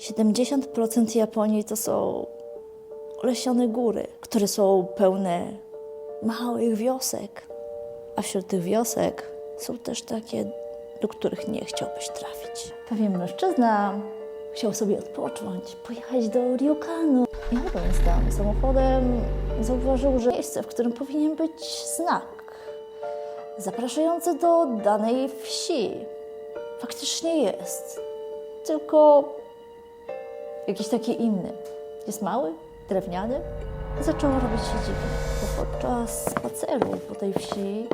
70% Japonii to są lesione góry, które są pełne małych wiosek. A wśród tych wiosek są też takie, do których nie chciałbyś trafić. Pewien mężczyzna chciał sobie odpocząć, pojechać do Ryukanu. Jadąc tam samochodem, zauważył, że miejsce, w którym powinien być znak zapraszający do danej wsi, faktycznie jest. Tylko jakiś taki inny. Jest mały, drewniany. Zaczęło robić się dziwnie, bo podczas spaceru po tej wsi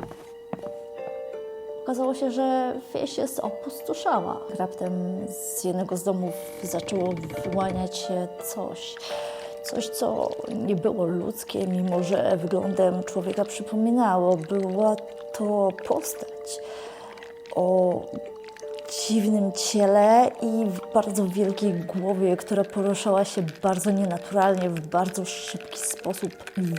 okazało się, że wieś jest opustoszała. Raptem z jednego z domów zaczęło wyłaniać się coś. Coś, co nie było ludzkie, mimo że wyglądem człowieka przypominało. Była to postać o dziwnym ciele i w bardzo wielkiej głowie, która poruszała się bardzo nienaturalnie, w bardzo szybki sposób,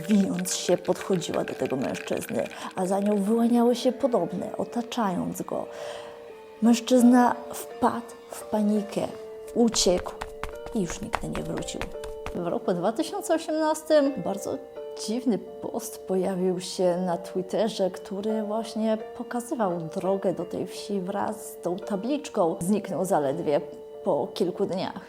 wijąc się, podchodziła do tego mężczyzny, a za nią wyłaniały się podobne, otaczając go. Mężczyzna wpadł w panikę, uciekł i już nigdy nie wrócił. W roku 2018 bardzo dziwny post pojawił się na Twitterze, który właśnie pokazywał drogę do tej wsi wraz z tą tabliczką. Zniknął zaledwie po kilku dniach.